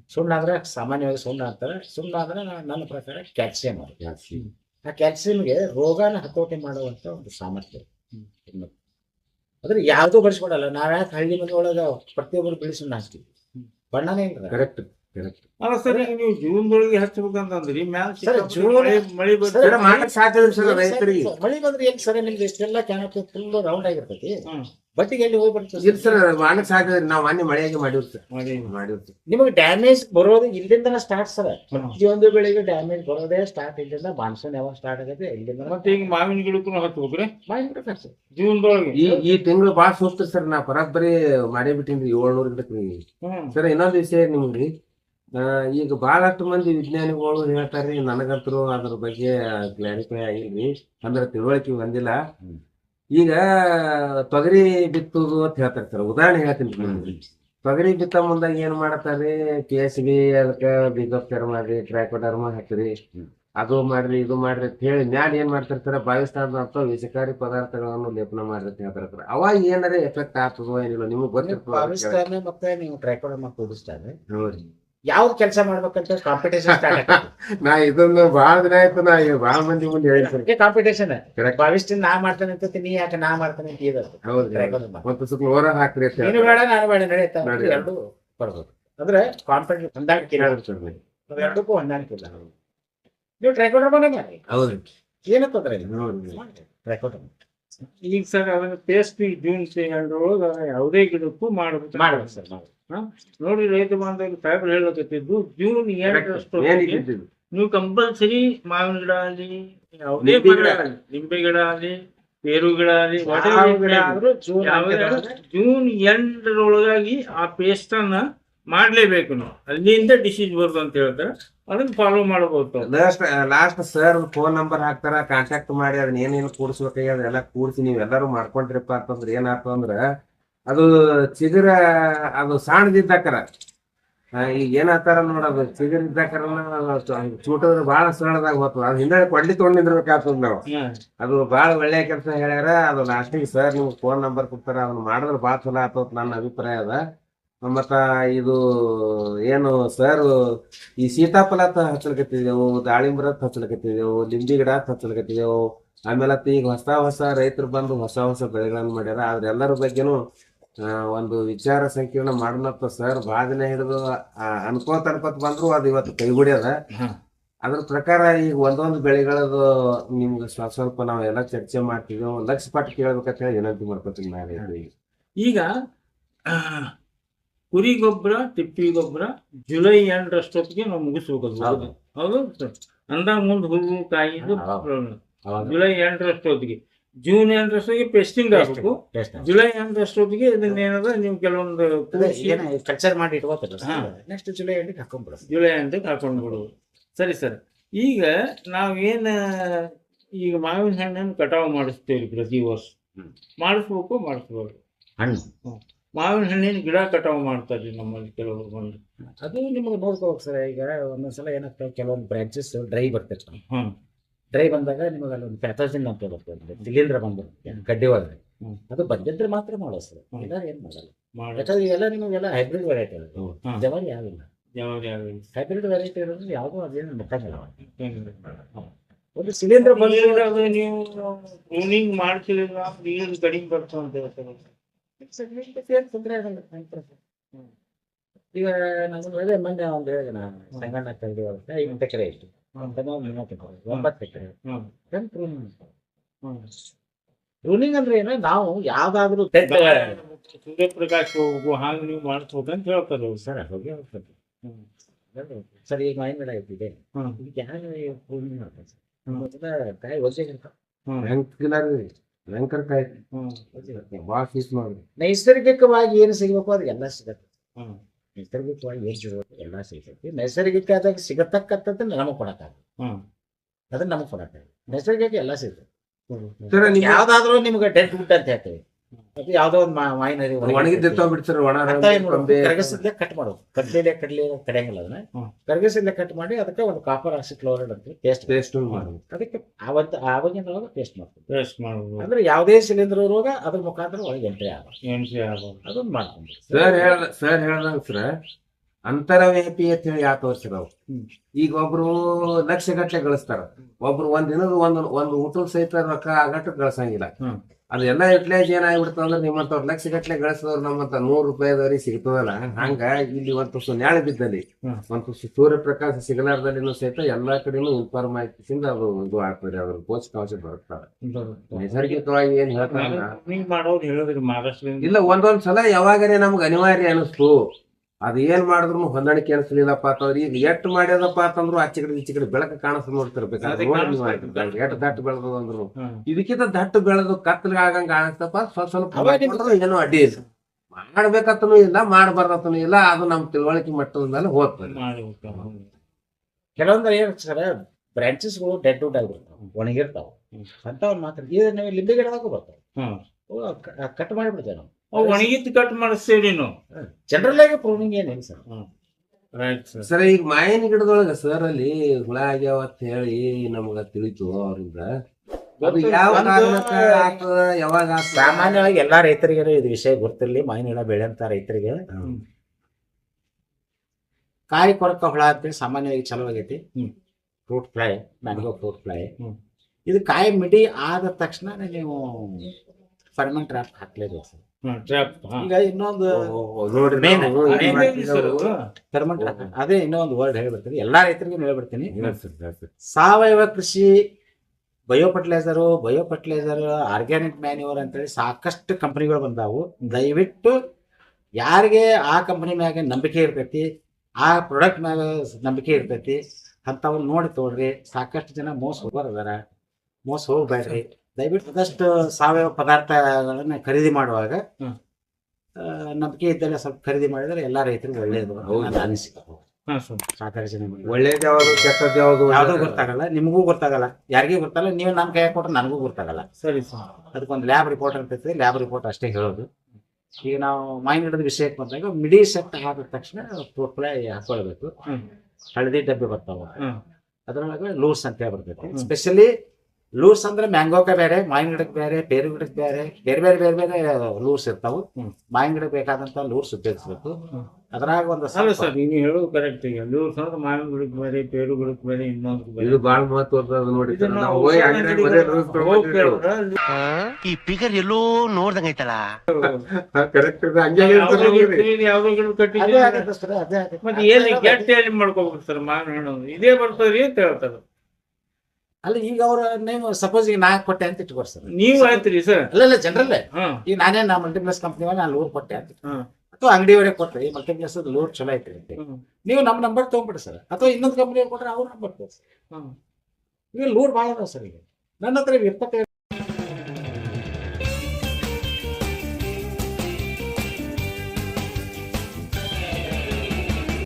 B: ಸುಣ್ಣ ಅಂದ್ರೆ ಸಾಮಾನ್ಯವಾಗಿ ಸುಣ್ಣ ಅಂತಾರೆ ಸುಣ್ಣ ಅಂದ್ರೆ ನಾ- ನನ್ನ ಪ್ರಕಾರ ಕ್ಯಾಲ್ಸಿಯಂ. ಆ ಕ್ಯಾಲ್ಸಿಯಂಗೆ ರೋಗನ ಹತೋಟಿ ಮಾಡುವಂತ ಒಂದು ಸಾಮರ್ಥ್ಯ. ಅಂದ್ರೆ ಯಾವ್ದು ಬಳಸ್ಕೊಡಲ್ಲ ನಾವ್ಯಾಕೆ ಹಳ್ಳಿ ಮನೆ ಒಳಗ ಪ್ರತಿಯೊಬ್ಬರು ಬಿಳಿ ಸುಣ್ಣ ಹಾಕ್ತಿವಿ
C: ಹ್ಮ್.
B: ಬಣ್ಣನೇ
D: ಕರೆಕ್ಟ್
C: ಅಲ್ಲ ಸರ್ ಈಗ ನೀವು ಜೂನ್ ಒಳಗೆ ಹಚ್ಬೇಕಂತಂದ್ರಿ ಮ್ಯಾಲ
B: ಸರ್,
C: ಸಿಕ್ಕಾಪಟ್ಟೆ
B: ಜೂನ್-
C: ಮಳೆ ಮಳೆ
B: ಸರ್,
D: ಸರ್, ಮಾಡಕ್ ಸಾಧ್ಯ ಸರ್ ರೈತರಿಗೆ.
B: ಮಳಿ ಬಂದ್ರೆ ಏನ್ ಸರ್ ನಿಮ್ದು ಇಷ್ಟೆಲ್ಲ ಕ್ಯಾನಪಿ ಫುಲ್ ರೌಂಡ್ ಆಗಿರ್ತೈತಿ.
C: ಹ್ಮ್.
B: ಬಟ್ಟಿಗೆ ಎಲ್ಲಿ ಹೋಗಿ ಬರ್ತದೆ
D: ಇಲ್ಲ ಸರ್ ಮಾಡಕ್ ಸಾಧ್ಯ. ನಾವು ಮೊನ್ನೆ ಮಳೆಯಾಗಿ ಮಾಡಿವ್ರಿ ಸರ್.
C: ಮಳೆ
B: ನಿಮಗೆ ಡ್ಯಾಮೇಜ್ ಬರೋದು ಇಲ್ಲಿಂದ ಸ್ಟಾರ್ಟ್ ಸರ್. ಪ್ರತಿಯೊಂದು ಬೆಳೆಗೆ ಡ್ಯಾಮೇಜ್ ಬರೋದೇ ಸ್ಟಾರ್ಟ್ ಇಲ್ಲಿಂದ ಮಾನ್ಸೂನ್ ಯಾವಾಗ ಸ್ಟಾರ್ಟ್ ಆಗುತ್ತೆ ಇಲ್ಲಿಂದ
C: ಮತ್ತೆ ಈಗ ಮಾವಿನ ಗಿಡಕ್ಕೂ ಹಚ್ಬೇಕ್ರಿ.
B: ಮಾಡಿಬಿಡ್ಬೇಕು ಸರ್.
C: ಜೂನ್ ಒಳಗೆ
D: ಈ ಈ ತಿಂಗಳು ಬಾಳ ಸುಸ್ತು ಸರ್ ನಾ ಪರಾಬರಿ ಮಾಡೇ ಬಿಟ್ಟಿನ್ರಿ ಏಳ್ನೂರ ಗಿಡಕ್ಕೆ.
C: ಹ್ಮ್.
D: ಸರ್ ಇನ್ನೊಂದು ವಿಷಯ ನಿಮ್ಗ್ರಿ ಈಗ ಬಹಳಷ್ಟು ಮಂದಿ ವಿಜ್ಞಾನಿಗಳು ಹೇಳ್ತಾರ್ರಿ ನನಗಂತರೂ ಅದ್ರ ಬಗ್ಗೆ ಕ್ಲಾರಿಫೈ ಆಗಿಲ್ರಿ. ಅಂದ್ರೆ ತಿಳುವಳಿಕೆ ಬಂದಿಲ್ಲ. ಈಗ ತೊಗರಿ ಬಿತ್ತುದು ಅಂತ ಹೇಳ್ತಾರೆ ಸರ್. ಉದಾಹರಣೆ ಹೇಳ್ತೀನಿ. ತೊಗರಿ ಬಿತ್ತ ಮುಂದಾಗ ಏನ್ ಮಾಡ್ತಾರ್ರಿ? ಪಿ ಎಸ್ ಬಿ ಅದಕ್ಕೆ ಬಿಗಪ್ಟರ್ ಮಾಡ್ರಿ ಮಾಡಿ ಹಾಕ್ರಿ. ಅದು ಮಾಡ್ರಿ ಇದು ಮಾಡ್ರಿ ಅಂತ ಹೇಳಿ ಮ್ಯಾಲ ಏನ್ ಮಾಡ್ತಿರ್ತಾರ? ಅಂತ ವಿಷಕಾರಿ ಪದಾರ್ಥಗಳನ್ನು ಲೇಪನ ಮಾಡ್ರಿ ಅಂತ ಹೇಳ್ತಾರ ಅವಾಗ ಏನಾರ ಎಫೆಕ್ಟ್ ಆಗ್ತದೋ ಏನಿಲ್ಲ ನಿಮ್ಗೆ ಗೊತ್ತಿರ್ತದ
B: ಯಾವ್ದು ಕೆಲಸ ಮಾಡ್ಬೇಕಂತ ಕಾಂಪಿಟೇಷನ್ ಸ್ಟಾರ್ಟ್ [laughs]
D: ನಾ ಇದನ್ನ ಬಹಳ ದಿನ ಆಯ್ತು ನಾ ಬಹಳ ಬಾಳ ಮಂದಿ ಮುಂದೆ ಹೇಳ್ತೀನಿ
B: ಕಾಂಪಿಟೇಷನ್. ಭಾವಿಸ್ತೀನಿ ನಾ ಮಾಡ್ತೇನೆ ಅಂತ ನೀ ಯಾಕೆ ನಾ ಮಾಡ್ತೇನೆ ಅಂತ ಇದೆ
D: ಹೌದ್ರಿ
B: ಟ್ರೈಕೋಡರ್ಮ
D: ಒಂದು ಸ್ವಲ್ಪ ಓರ ಹಾಕ್ರಿ ಅಂತ
B: ನೀನು ಬೇಡ ನಾನು ಬೇಡ ನಡೆಯುತ್ತಾ. ಎರಡು ಬರ್ಬೋದು. ಅಂದ್ರೆ ಕಾಂಪಿಟೇಷನ್ ಹೊಂದಾಣಿಕೆ ಎರಡಕ್ಕೂ ಹೊಂದಾಣಿಕೆ ಇಲ್ಲ. ನೀವು ಟ್ರೈಕೋಡರ್ಮನೇ ಮಾಡಿ
D: ಹೌದ್ರಿ
B: ಏನು ತೊಂದರೆ ಟ್ರೈಕೋಡರ್
C: ಈಗ ಸರ್ ಅದನ್ನ ಪೇಸ್ಟ್ರಿ ಜೂನ್ ತಿಂಗಳೊಳಗ ಯಾವುದೇ ಗಿಡಕ್ಕೂ ಮಾಡ್ಬೇಕು
B: ಮಾಡ್ಬೇಕು ಸರ್ ಮಾಡಿ
C: ನೋಡಿ ರೈತ ಬಾಂಧವ ಸಾಹೇಬ್ರು ಹೇಳಕತ್ತಿದ್ದು ಜೂನ್
D: ಎಂಟರಷ್ಟು
C: ನೀವು ಕಂಪಲ್ಸರಿ ಮಾವಿನ ಗಿಡ ಆಗಲಿ ಯಾವುದೇ
D: ನಿಂಬೆ
C: ಮರ
D: ಗಿಡ.
C: ಆಗಲಿ ನಿಂಬೆ ಗಿಡ ಆಗಲಿ ಪೇರು ಗಿಡ ಆಗಲಿ
B: ಗಿಡ ಆದ್ರೂ ಜೂನ್
C: ಎಂಟರೊಳಗಾಗಿ ಆ ಪೇಸ್ಟ್ ಅನ್ನ ಮಾಡ್ಲೇಬೇಕು ನಾವು. ಅಲ್ಲಿಂದ ಡಿಸೀಸ್ ಬರ್ತ ಅಂತ ಹೇಳ್ತಾರೆ. ಅದನ್ನ ಫಾಲೋ ಮಾಡಬಹುದು
D: last last sir phone number ಹಾಕ್ತಾರ ಕಾಂಟ್ಯಾಕ್ಟ್ ಮಾಡಿ ಅದನ್ನ ಏನೇನು ಕೂಡಿಸ್ಬೇಕಾಗಿ ಅದೆಲ್ಲ ಕೂಡಿಸಿ ನೀವು ಎಲ್ಲರೂ ಮಾಡ್ಕೊಂಡ್ರಿಪ್ಪ ಅಂತಂದ್ರೆ ಏನಾಗ್ತದ ಅಂದ್ರ ಅದು ಚಿಗುರ, ಅದು ಸಣ್ಣದಿದ್ದಾಕರ ಈಗ ಏನಾತಾರ ನೋಡೋದು ಚಿಗುರ್ ಇದ್ದಾಕರ ಚೂಟದ್ರ ಬಹಳ ಸಣ್ಣದಾಗ ಹೋಗ್ತದ. ಅದು ಹಿಂದೆ ಕೊಡ್ಲಿ ತೊಗೊಂಡಿದ್ರು ನಾವು. ಅದು ಬಹಳ ಒಳ್ಳೆ ಕೆಲಸ ಹೇಳ್ಯಾರ. ಅದು ಲಾಸ್ಟಿಗೆ ಸರ್ ನಿಮ್ಗೆ ಫೋನ್ ನಂಬರ್ ಕೊಡ್ತಾರ. ಅದನ್ನ ಮಾಡಿದ್ರೆ ಭಾಳ ಚಲೋ ಆತ ನನ್ನ ಅಭಿಪ್ರಾಯ ಅದ. ಮತ್ತ ಇದು ಏನು ಸರ್ ಈ ಸೀತಾಫಲ ಹಚ್ಚಲಿಕತ್ತಿದೆವು ದಾಳಿಂಬ್ರ ಹಚ್ಚಲಿಕತ್ತಿದೆವು ಲಿಂಬಿ ಗಿಡ ಹಚ್ಚಲಿಕತ್ತಿದೆವು ಆಮೇಲೆ ಈಗ ಹೊಸ ಹೊಸ ರೈತರು ಬಂದು ಹೊಸ ಹೊಸ ಬೆಳೆಗಳನ್ನ ಮಾಡ್ಯಾರ. ಆದ್ರೆ ಎಲ್ಲರ ಬಗ್ಗೆನೂ ಒಂದು ವಿಚಾರ ಸಂಕೀರ್ಣ ಮಾಡ್ಲತ್ತ ಸರ್ ಭಾಳ ದಿನ ಹಿಡಿದು ಅನ್ಕೋತ ಅನ್ಕೋತ ಬಂದ್ರು ಅದು ಇವತ್ತು ಕೈಗೂಡ್ಯದ. ಅದ್ರ ಪ್ರಕಾರ ಈಗ ಒಂದೊಂದು ಬೆಳೆಗಳದು ನಿಮ್ಗೆ ಸ್ವಲ್ಪ ಸ್ವಲ್ಪ ನಾವು ಚರ್ಚೆ ಚರ್ಚೆ ಒಂದು ಲಕ್ಷ ಪಾಠ ಕೇಳ್ಬೇಕಂತ ಹೇಳಿ ವಿನಂತಿ ಮಾಡ್ಕೊತೀನಿ ನಾನು ಈಗ.
C: ಕುರಿ ಗೊಬ್ಬರ ತಿಪ್ಪಿ ಗೊಬ್ಬರ ಜುಲೈ ಎಂಟರಷ್ಟೊತ್ತಿಗೆ ನಾವು ಮುಗಿಸ್ಬೇಕು
B: ಹೌದು.
C: ಅಂದಾಗ ಮುಂದೆ ಹೂವು ಕಾಯಿದು
B: ಹಾ, ಹೌದು.
C: problem.
B: ಅವಾಗ
C: ಜುಲೈ ಎಂಟರಷ್ಟೊತ್ತಿಗೆ ಜೂನ್ ಎಂಟರಷ್ಟೊತ್ತಿಗೆ ಪೇಸ್ಟಿಂಗ್ ಆಗಬೇಕು. ಜುಲೈ ಎಂಟರಷ್ಟೊತ್ತಿಗೆ ಇದನ್ನ ಏನದ ನೀವು ಕೆಲವೊಂದು
B: ಕಲ್ಚರ್ ಮಾಡಿ ಇಟ್ಕೋತಿಲ್ಲ
C: ಹಾ.
B: ನೆಕ್ಸ್ಟ್ ಜುಲೈ ಎಂಡಿಗೆ ಹಾಕೊಂಡ್ಬಿಡು.
C: ಜುಲೈ ಎಂಟಿಗೆ ಹಾಕೊಂಡು ಬಿಡು ಸರಿ ಸರ್. ಈಗ ನಾವೇನು ಈಗ ಮಾವಿನ ಹಣ್ಣನ್ನು ಕಟಾವು ಮಾಡಿಸ್ತೇವೆ ಪ್ರತಿ ವರ್ಷ. ಮಾಡಿಸ್ಬೇಕು ಮಾಡಿಸ್ಬೋದು
B: ಹಣ್ಣು.
C: ಮಾವಿನ ಹಣ್ಣಿನ ಗಿಡ ಕಟಾವು ಮಾಡ್ತಾರೆ ನಮ್ಮಲ್ಲಿ ಕೆಲವರು ಬಂದು.
B: ಅದು ನಿಮಗೆ ನೋಡ್ಕೋಬೇಕು ಸರ್. ಈಗ ಒಂದೊಂದ್ಸಲ ಏನಾಗ್ತವೆ ಕೆಲವೊಂದು ಬ್ರಾಂಚಸ್ ಡ್ರೈ ಬರ್ತಿರ್ತಾವೆ.
C: ಹ್ಮ್.
B: ಡ್ರೈ ಬಂದಾಗ ನಿಮಗೆ ಅಲ್ಲೊಂದು ಪ್ಯಾಥೋಜಿನ್ ಅಂತ ಬರ್ತದೆ ಶಿಲೀಂಧ್ರ ಬಂದಿರುತ್ತೆ ಗಡ್ಡೆ ಒಳಗೆ. ಅದು ಬಂದಿದ್ರೆ ಮಾತ್ರ ಮಾಡೋ ಸರ್. ಇಲ್ಲ ಏನು ಮಾಡಲ್ಲ. ಯಾಕಂದ್ರೆ ನಿಮಗೆ ನಿಮಗೆಲ್ಲ ಹೈಬ್ರಿಡ್ ವೆರೈಟಿ
C: ಅದು
B: ಜವಾರಿ ಯಾವಿಲ್ಲ. ಹೈಬ್ರಿಡ್ ವೆರೈಟಿ ಇರೋದು ಯಾವುದೋ ಅದೇನು ಮುಟ್ಟಂಗಿಲ್ಲ
C: ಹೆಂಗೆ?
B: ಒಂದು ಶಿಲೀಂಧ್ರ ಬಂದು
C: ಅದು ನೀವು ಪ್ರೂನಿಂಗ್ ಮಾಡ್ತಿರಲಿಲ್ಲ ನೀರು ಕಡಿಮೆ ಬರ್ತದೆ ಅಂತ ಹೇಳ್ತಾರೆ.
B: ಈಗ ನಾನು ಮೊನ್ನೆ ಒಂದು ಹೇಳಿದೆ ನಾನು ಸಂಗಣ್ಣ ಒಳಗೆ ಐವತ್ತು ಎಕರೆ ಇತ್ತು ರೂಲಿಂಗ್ ಅಂದ್ರೆ ಏನ? ನಾವು ಯಾವ್ದಾದ್ರು
C: ಸೂರ್ಯಪ್ರಕಾಶ್ ಹೋಗು ಹಾಗೆ ನೀವು ಮಾಡಿಸ್ಬೇಕಂತ ಹೇಳ್ತಾರೆ ಅವ್ರು.
B: ಸರ್ ಹೋಗಿ ಹೋಗ್ತದೆ
C: ಹ್ಮ್.
B: ಸರ್ ಈಗ ಮಾವಿನ ಗಿಡ
C: ಇದ್ದಿದೆ.
B: ಇದಕ್ಕೆ ಯಾವ ರೂಲಿಂಗ್ ಮಾಡ್ತಾರೆ? ಸರ್ ಕಾಯಿ.
D: ಭಯಂಕರ ಕಾಯಿ. ಭಾಳ ಫೀಸ್ ನೋಡ್ರಿ.
B: ನೈಸರ್ಗಿಕವಾಗಿ ಏನು ಸಿಗಬೇಕು ಅದು ಎಲ್ಲ ಸಿಗತ್ತೆ. ನೈಸರ್ಗಿಕವಾಗಿ ಏಜ್ ಎಲ್ಲ ಸಿಗ್ತೈತಿ ನೈಸರ್ಗಿಕ ಆದಾಗ ಸಿಗತಕ್ಕಂಥದ್ದನ್ನ ನಮಗೆ ಕೊಡಕ್ಕಾಗಲ್ಲ. ಅದನ್ನ ನಮಗೆ ಕೊಡಕ್ಕಾಗಲ್ಲ ನೈಸರ್ಗಿಕ ಎಲ್ಲ ಸಿಗುತ್ತೆ ಯಾವ್ದಾದ್ರೂ ನಿಮ್ಗೆ ಡೆಡ್ ವುಡ್ ಅಂತ ಹೇಳ್ತೇವೆ. ಅದು ಯಾವ್ದೋ ಒಂದು ಮಾವಿನರಿ
D: ಒಣಗಿದ್ದಿರ್ತಾವ ಬಿಡ್ತಾರೆ ಒಣ ಕೊಂಬೆ.
B: ಕರಗಸಿದ್ಲೆ ಕಟ್ ಮಾಡೋದು. ಕಡ್ಲೆ ಕಡ್ಲೆ ಕಡೆಯಂಗಿಲ್ಲ ಅದನ್ನ. ಕರಗಿಸಿದ್ಲೆ ಕಟ್ ಮಾಡಿ ಅದಕ್ಕೆ ಒಂದು ಕಾಪರ್ ಆಕ್ಸಿಕ್ಲೋರೈಡ್ ಅಂತ ಟೇಸ್ಟ್
D: ಟೇಸ್ಟ್ ಮಾಡೋದು
B: ಅದಕ್ಕೆ ಅವತ್ತು ಆವಾಗಿನ ಟೇಸ್ಟ್ ಮಾಡ್ತೀವಿ.
C: ಟೇಸ್ಟ್ ಮಾಡ್ಬೋದು.
B: ಅಂದ್ರೆ ಯಾವುದೇ ಸಿಲಿಂಡರ್ ರೋಗ ಅದ್ರ ಮುಖಾಂತರ ಒಳಗೆ ಎಂಟ್ರಿ ಆಗೋ
C: ಎಂಟ್ರಿ ಆಗೋದು
B: ಅದನ್ನ ಮಾಡ್ಕೊಂಡು
D: ಸರ್ ಹೇಳ್ದ ಸರ್ ಹೇಳ್ದಂಗ ಸರ್ ಅಂತರವ್ಯಾಪಿ ಅಂತ ಹೇಳಿ ಯಾಕೆ ತೋರಿಸಿದವು. ಈಗ ಒಬ್ರು ಲಕ್ಷ ಗಟ್ಟಲೆ ಗಳಿಸ್ತಾರ ಒಬ್ರು ಒಂದ್ ದಿನದ ಒಂದ್ ಒಂದ್ ಊಟದ ಸಹಿತ ರೊಕ್ಕ ಆಗಟ್ಟು ಗಳಿಸಂಗಿಲ್ಲ.
C: ಹ್ಮ್.
D: ಎಲ್ಲ ಯುಟಿಲೈಸ್ ಏನಾಗ್ಬಿಡ್ತದ ಅಂದ್ರೆ ನಿಮ್ಮಂತವ್ರು ಲಕ್ಷ ಗಟ್ಲೆ ಗಳಿಸಿದವ್ರು ನಮ್ಮಂತ ನೂರು ರೂಪಾಯಿದವ್ರಿಗೆ ಸಿಗ್ತದಲ್ಲ? ಹಂಗ ಇಲ್ಲಿ ಒಂದ್ ತುಸು ನ್ಯಾಳೆ ಬಿದ್ದಲ್ಲಿ. ಒಂದ್ ತುಸು ಸೂರ್ಯಪ್ರಕಾಶ ಸಿಗಲಾರ್ದಲ್ಲಿನೂ ಸಹಿತ ಎಲ್ಲಾ ಕಡೆನೂ ಇನ್ಫಾರ್ಮ್ ಆಯ್ತಿಂದ ಅದು ಇದು ಆಗ್ತದೆ ಅದ್ರ ಪೋಷಕಾಂಶ ಬರುತ್ತಾರೆ. ನೈಸರ್ಗಿಕವಾಗಿ ಏನ್ ಹೇಳ್ತಾರ? ಇಲ್ಲ ಒಂದೊಂದ್ ಸಲ ಯಾವಾಗನೇ ನಮ್ಗೆ ಅನಿವಾರ್ಯ ಅನಿಸ್ತು ಅದ್ ಏನ್ ಮಾಡಿದ್ರು ಹೊಂದಾಣಿಕೆ ಅನಿಸ್ಲಿಲ್ಲಪ್ಪ ಅಂತಂದ್ರೆ ಈಗ ಎಟ್ ಮಾಡ್ಯದಪ್ಪ ಅಂತಂದ್ರು ಆಚೆ ಕಡೆ ಈಚೆ ಕಡೆ ಬೆಳಕ ಕಾಣಿಸ್ ನೋಡ್ತಿರ್ಬೇಕಾದ್ರೆ
C: ಅದೇ
D: ನೋಡಿ ನೀವು
C: ಕಾಣಿಸ್ತಾ
D: ಆಯ್ತು. ಎಟ್ ದಟ್ಟ ಬೆಳೆದು ಅಂದ್ರು ಇದಕ್ಕಿಂತ ದಟ್ಟ ಬೆಳೆದು ಕತ್ತಲ ಆಗಂಗ ಕಾಣಿಸ್ತಪ್ಪ ಸ್ವಲ್ಪ ಸ್ವಲ್ಪ ಏನು ಅಡ್ಡಿ ಇಲ್ಲ ಮಾಡ್ಬೇಕಂತನೂ ಇಲ್ಲ ಮಾಡ್ಬಾರ್ದತ್ತನು ಇಲ್ಲ ಅದು ನಮ್ ತಿಳುವಳಿಕೆ ಮಟ್ಟದ ಮೇಲೆ ಹೋಗ್ತದೆ.
B: ಕೆಲವೊಂದ್ರೆ ಏನ್ ಸರ್ ಬ್ರಾಂಚಸ್ಗಳು ಬ್ರಾಂಚಸ್ಗಳು ಡೆಡ್ ವುಡ್ ಆಗಿರ್ತಾವ ಒಣಗಿರ್ತಾವ.
C: ಅಂತ
B: ಅವ್ರು ಮಾತ್ರ ಇದು ನೀವು ಲಿಂಬೆ ಗಿಡದಾಗೂ ಬರ್ತಾವ. ಕಟ್ ಮಾಡಿಬಿಡ್ತೇವೆ ನಾವು.
C: ಅವು ಒಣಗಿದ್ದು ಕಟ್ ಮಾಡಿಸ್ತೀವಿ ನೀವು
B: ಜನರಲ್ ಆಗಿ ಪ್ರೂನಿಂಗ್ ಏನೇನು ಸರ್.
C: ರೈಟ್ ಸರ್
D: ಸರ್ ಈಗ ಮಾವಿನ ಗಿಡದೊಳಗ ಸರ್ ಅಲ್ಲಿ ಹುಳ ಆಗ್ಯಾವ ಅಂತ ಹೇಳಿ ನಮಗ ತಿಳಿತು ಅವರಿಂದ. ಅದು ಯಾವ
B: ಒಂದು-
D: ಕಾರಣಕ್ಕ ಆಗ್ತದ ಯಾವಾಗ ಆಗ್ತದ?
B: ಸಾಮಾನ್ಯವಾಗಿ ಎಲ್ಲಾ ರೈತರಿಗೆ ಇದು ವಿಷಯ ಗೊತ್ತಿರಲಿ. ಮಾವಿನ ಗಿಡ ಬೆಳೆಯಂತ ರೈತರಿಗೆ.
D: ಹ್ಮ್.
B: ಕಾಯಿ ಕೊರಕ ಹುಳ ಅಂತೇಳಿ ಸಾಮಾನ್ಯವಾಗಿ ಚಲೋ ಆಗೈತಿ.
C: ಹ್ಮ್.
B: Fruit fly mango fruit fly
C: ಹ್ಮ್.
B: ಇದು ಕಾಯಿ ಮಿಡಿ ಆದ ತಕ್ಷಣ ನೀವು ಫರ್ಮೆಂಟ್ ರಾಪ್ ಹಾಕ್ಲೇಬೇಕು ಸರ್. ಈಗ ಇನ್ನೊಂದು ಅದೇ ಇನ್ನೊಂದು ವರ್ಡ್ ಹೇಳ್ಬಿಡ್ತೀನಿ ಎಲ್ಲಾ ರೈತರಿಗೂ ಹೇಳ್ಬಿಡ್ತೀನಿ. ಸಾವಯವ ಕೃಷಿ bio fertiliser bio fertiliser organic manure ಅಂತೇಳಿ ಸಾಕಷ್ಟು ಕಂಪನಿಗಳು ಬಂದಾವು. ದಯವಿಟ್ಟು ಯಾರಿಗೆ ಆ ಕಂಪನಿ ಮ್ಯಾಗ ನಂಬಿಕೆ ಇರ್ತೈತಿ ಆ ಪ್ರಾಡಕ್ಟ್ ಮ್ಯಾಗ ನಂಬಿಕೆ ಇರ್ತೈತಿ ಅಂಥವ್ರು ನೋಡಿ ತಗೊಳ್ರಿ. ಸಾಕಷ್ಟು ಜನ ಮೋಸ ಹೋಗೋರು ಅದಾರ. ಮೋಸ ಹೋಗ್ಬೇಡ್ರಿ ದಯವಿಟ್ಟು ಆದಷ್ಟು ಸಾವಯವ ಪದಾರ್ಥಗಳನ್ನ ಖರೀದಿ ಮಾಡುವಾಗ ನಂಬಿಕೆ ಇದ್ದರೆ ಸ್ವಲ್ಪ ಖರೀದಿ ಮಾಡಿದ್ರೆ ಎಲ್ಲಾ ರೈತರಿಗೆ ಒಳ್ಳೇದು ಅನಿಸಿಕೆ.
D: ಒಳ್ಳೇದ್ ಯಾವ್ದು ಕೆಟ್ಟದ್ ಯಾವ್ದು
B: ಯಾವ್ದು ಗೊತ್ತಾಗಲ್ಲ ನಿಮಗೂ ಗೊತ್ತಾಗಲ್ಲ. ಯಾರಿಗೂ ಗೊತ್ತಾಗಲ್ಲ ನೀವು ನನ್ನ ಕೈ ಕೊಟ್ರೆ ನನಗೂ ಗೊತ್ತಾಗಲ್ಲ.
C: ಸರಿ ಸರ್.
B: ಅದಕ್ಕೊಂದು ಲ್ಯಾಬ್ ರಿಪೋರ್ಟ್ ಇರ್ತೈತಿ ಲ್ಯಾಬ್ ರಿಪೋರ್ಟ್ ಅಷ್ಟೇ ಹೇಳೋದು. ಈಗ ನಾವು ಮೈನ್ ಹಿಡಿದ ವಿಷಯಕ್ಕೆ ಬಂದಾಗ ಮಿಡಿ ಸೆಟ್ ಹಾಕಿದ ತಕ್ಷಣ ಹಾಕೊಳ್ಬೇಕು. ಹಳದಿ ಡಬ್ಬಿ ಬರ್ತಾವ.
C: ಅದರೊಳಗೆ
B: ಅದ್ರೊಳಗೆ ಲೂಸ್ ಅಂತ ಹೇಳಿ ಬರ್ತೈತಿ ಸ್ಪೆಷಲಿ ಲೂಸ್ ಅಂದ್ರೆ ಮ್ಯಾಂಗೋಕ ಬೇರೆ ಮಾವಿನ ಗಿಡಕ್ಕೆ ಬೇರೆ ಬೇರೆ ಗಿಡಕ್ಕೆ ಬೇರೆ ಬೇರೆ ಬೇರೆ ಬೇರೆ ಬೇರೆ ಲೂಸ್ ಇರ್ತಾವು. ಮಾವಿನ ಗಿಡಕ್ಕೆ ಬೇಕಾದಂತ ಲೂಸ್ ಉಪಯೋಗಿಸ್ಬೇಕು. ಅದ್ರಾಗ ಒಂದು
C: ಅಲ್ಲ
B: ಹೇಳು
C: ಸರ್ ನೀವು ಹೇಳೋದು ಕರೆಕ್ಟ್ ಈಗ. ಲೂಸ್ ಅಂದ್ರೆ ಮಾವಿನ ಗಿಡಕ್ಕೆ ಬೇರೆ ಪೇರು ಗಿಡಕ್ಕೆ ಬೇರೆ ಇನ್ನೊಂದು ಬೇರೆ.
D: ಇದು ಬಾಳ ಮಹತ್ವದ ನೋಡಿ ಬರೀ
E: ಈ ಫಿಗರ್ ಎಲ್ಲೋ
D: ನೋಡ್ದಂಗ ಐತಲ್ಲ? ಕರೆಕ್ಟ್
C: ಯಾವ್ದೋ ಗಿಡ. ಮತ್ತೆ ಗೆಟ್ ಎಲ್ಲಿ ಮಾಡ್ಕೋಬೇಕು ಸರ್ ಮಾವಿನ ಹಣ್ಣು. ಇದೇ ಬರ್ತದ್ರಿ ಅಂತ ಹೇಳ್ತಾರೆ.
B: ಅಲ್ಲ ಈಗ ಅವ್ರ ನೀವು ಸಪೋಸ್ ಈಗ ನಾ ಕೊಟ್ಟೆ ಅಂತ ಇಟ್ಕೊಡ್ ಸರ್
C: ನೀವು ಹೇಳ್ತೀರಿ ಸರ್
B: ಅಲ್ಲ ಅಲ್ಲ ಜನರಲ್ಲೇ.
C: ಹಾ.
B: ಈಗ ನಾನೇ ನಾ ಮಲ್ಟಿಪ್ಲಸ್ ಕಂಪ್ನಿ ನಾನು ಲೋನ್ ಕೊಟ್ಟೆ ಅಂತ.
C: ಅಥವಾ
B: ಅಥವಾ ಅಂಗಡಿಯವರೇ ಕೊಟ್ಟರೆ ಈ ಮಲ್ಟಿಪ್ಲಸ್ ಲೋನ್ ಚಲೋ ಐತ್ರಿ ಅಂತ. ನೀವು ನಮ್ಮ ನಂಬರ್ ತೊಗೊಂಡ್ಬಿಡಿ ಸರ್ ಅಥವಾ ಇನ್ನೊಂದು ಕಂಪ್ನಿ ಕೊಟ್ಟರೆ ಅವ್ರ ನಂಬರ್
C: ಹ್ಮ್.
B: ಈಗ ಲೋನ್ ಭಾಳ ಅದಾವ ಸರ್ ಈಗ. ನನ್ನ ಹತ್ರ ಇಪ್ಪತ್ತೈದು